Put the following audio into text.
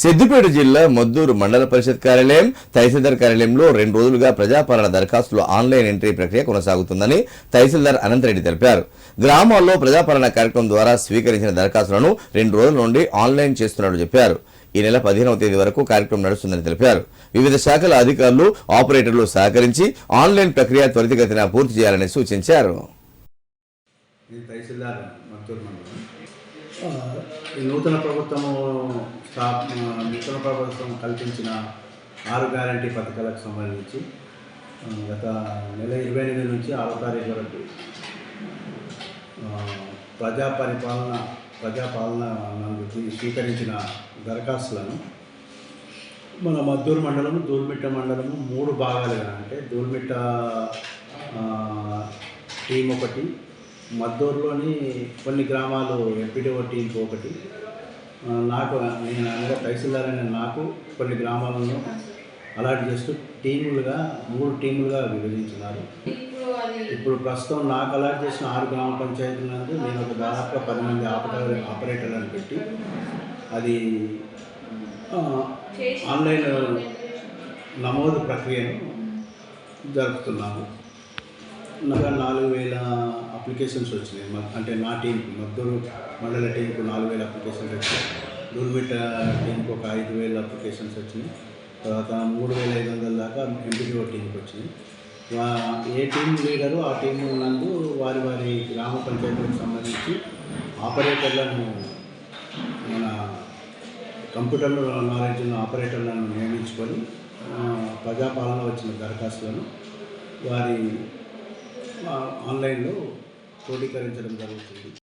సిద్దిపేట జిల్లా మద్దూరు మండల పరిషత్ కార్యాలయం తహసీల్దార్ కార్యాలయంలో రెండు రోజులుగా ప్రజాపాలన దరఖాస్తులు ఆన్లైన్ ఎంట్రీ ప్రక్రియ కొనసాగుతుందని తహసీల్దార్ అనంతరెడ్డి తెలిపారు. గ్రామాల్లో ప్రజాపాలన కార్యక్రమం ద్వారా స్వీకరించిన దరఖాస్తులను రెండు రోజుల నుండి ఆన్లైన్ చేస్తున్నట్లు చెప్పారు. ఈ నెల పదిహేనవ తేదీ వరకు కార్యక్రమం నడుస్తుందని తెలిపారు. వివిధ శాఖల అధికారులు ఆపరేటర్లు సహకరించి ఆన్లైన్ ప్రక్రియ త్వరితగతిన పూర్తి చేయాలని సూచించారు. ఈ నూతన ప్రభుత్వము స్టాప్ నూతన ప్రభుత్వం కల్పించిన ఆరు గ్యారంటీ పథకాలకు సంబంధించి గత నెల ఇరవై ఎనిమిది నుంచి ఆరో తారీఖు వరకు ప్రజా పరిపాలన ప్రజాపాలన స్వీకరించిన దరఖాస్తులను మన మద్దూరు మండలం దూల్మిట్ట మండలము మూడు భాగాలుగా అంటే దూల్మిట్ట టీం ఒకటి మద్దూరులోని కొన్ని గ్రామాలు ఎంపీడీఓ టీంకి ఒకటి. నాకు నేను అనగా తహసీల్దార్ అనే నాకు కొన్ని గ్రామాలను అలాట్ చేస్తూ టీములుగా మూడు టీములుగా విభజించినారు. ఇప్పుడు ప్రస్తుతం నాకు అలాట్ చేసిన ఆరు గ్రామ పంచాయతీలందు నేను ఒక దాదాపుగా పది మంది ఆపరేటర్ ఆపరేటర్లను పెట్టి అది ఆన్లైన్ నమోదు ప్రక్రియను జరుపుతున్నాము. నాకు నాలుగు వేల అప్లికేషన్స్ వచ్చినాయి. మ- అంటే నా టీంకి మద్దూరు మండల టీంకు నాలుగు వేల అప్లికేషన్స్ వచ్చినాయి. దూల్మిట్ట టీంకి ఒక ఐదు వేల అప్లికేషన్స్ వచ్చినాయి. తర్వాత మూడు వేల ఐదు వందల దాకా ఎంపీఓ టీంకి వచ్చినాయి. ఏ టీం లీడరు ఆ టీం నందు వారి వారి గ్రామ పంచాయతీలకు సంబంధించి ఆపరేటర్లను మన కంప్యూటర్ నాలెడ్జ్ ఉన్న ఆపరేటర్లను నియమించుకొని ప్రజాపాలన వచ్చిన దరఖాస్తులను వారి ఆన్లైన్లో క్రోడీకరించడం జరుగుతుంది.